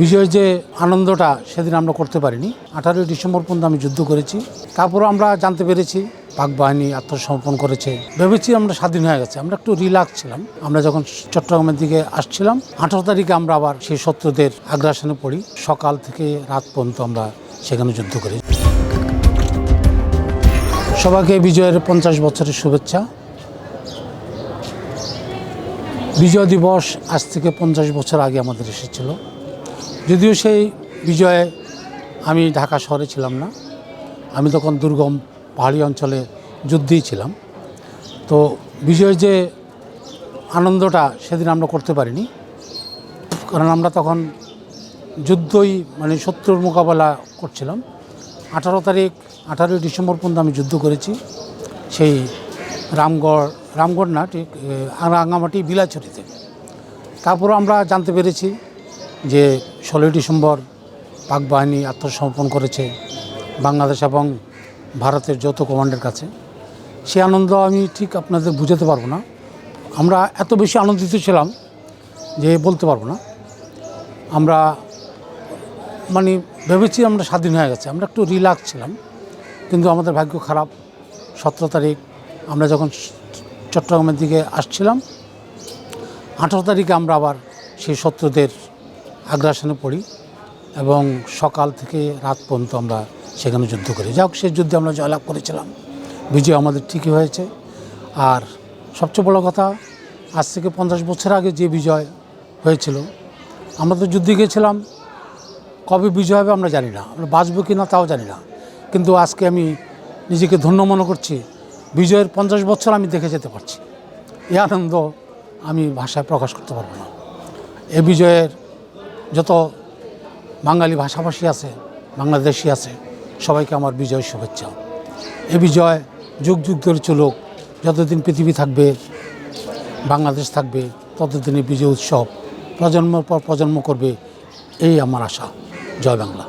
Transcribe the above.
বিজয়ের যে আনন্দটা সেদিন আমরা করতে পারিনি। আঠারোই ডিসেম্বর পর্যন্ত আমি যুদ্ধ করেছি। তারপরও আমরা জানতে পেরেছি পাক বাহিনী আত্মসমর্পণ করেছে। ভেবেছি আমরা স্বাধীন হয়ে গেছে। আমরা একটু রিল্যাক্স ছিলাম। আমরা যখন চট্টগ্রামের দিকে আসছিলাম, আঠারো তারিখে আমরা আবার সেই শত্রুদের আগ্রাসনে পড়ি। সকাল থেকে রাত পর্যন্ত আমরা সেখানে যুদ্ধ করি সবাইকে বিজয়ের পঞ্চাশ বছরের শুভেচ্ছা। বিজয় দিবস আজ থেকে পঞ্চাশ বছর আগে আমাদের এসেছিল। যদিও সেই বিজয়ে আমি ঢাকা শহরে ছিলাম না। আমি তখন দুর্গম পাহাড়ি অঞ্চলে যুদ্ধেই ছিলাম। তো বিজয়ের যে আনন্দটা সেদিন আমরা করতে পারিনি। কারণ আমরা তখন যুদ্ধই মানে শত্রুর মোকাবেলা করছিলাম। আঠারো তারিখ, আঠারোই ডিসেম্বর পর্যন্ত আমি যুদ্ধ করেছি। সেই রামগড় রামগড় না, ঠিক রাঙামাটি বিলাচুরিতে তারপরও আমরা জানতে পেরেছি যে ষোলোই ডিসেম্বর পাক বাহিনী আত্মসমর্পণ করেছে বাংলাদেশ এবং ভারতের যৌথ কমান্ডের কাছে। সে আনন্দ আমি ঠিক আপনাদের বুঝাতে পারব না। আমরা এত বেশি আনন্দিত ছিলাম যে বলতে পারব না। আমরা মানে ভেবেছি আমরা স্বাধীন হয়ে গেছে। আমরা একটু রিল্যাক্স ছিলাম, কিন্তু আমাদের ভাগ্য খারাপ। সতেরো তারিখ আমরা যখন চট্টগ্রামের দিকে আসছিলাম, আঠারো তারিখে আমরা আবার সেই শত্রুদের আগ্রাসনে পড়ি এবং সকাল থেকে রাত পর্যন্ত আমরা সেখানে যুদ্ধ করি। যাই হোক সেই যুদ্ধে আমরা জয়লাভ করেছিলাম। বিজয় আমাদের ঠিকই হয়েছে। আর সবচেয়ে বড় কথা, আজ থেকে পঞ্চাশ বছর আগে যে বিজয় হয়েছিল, আমরা তো যুদ্ধে গিয়েছিলাম। কবে বিজয় হবে আমরা জানি না। আমরা বাঁচবো কি না তাও জানি না। কিন্তু আজকে আমি নিজেকে ধন্য মনে করছি, বিজয়ের পঞ্চাশ বছর আমি দেখে যেতে পারছি। এই আনন্দ আমি ভাষায় প্রকাশ করতে পারব না। এ বিজয়ের যত বাঙালি ভাষাভাষী আছে, বাংলাদেশি আছে, সবাইকে আমার বিজয় শুভেচ্ছা। এ বিজয় যুগ যুগ ধরে চলুক, যতদিন পৃথিবী থাকবে, বাংলাদেশ থাকবে, ততদিনই বিজয় উৎসব প্রজন্মর পর প্রজন্ম করবে, এই আমার আশা। জয় বাংলা।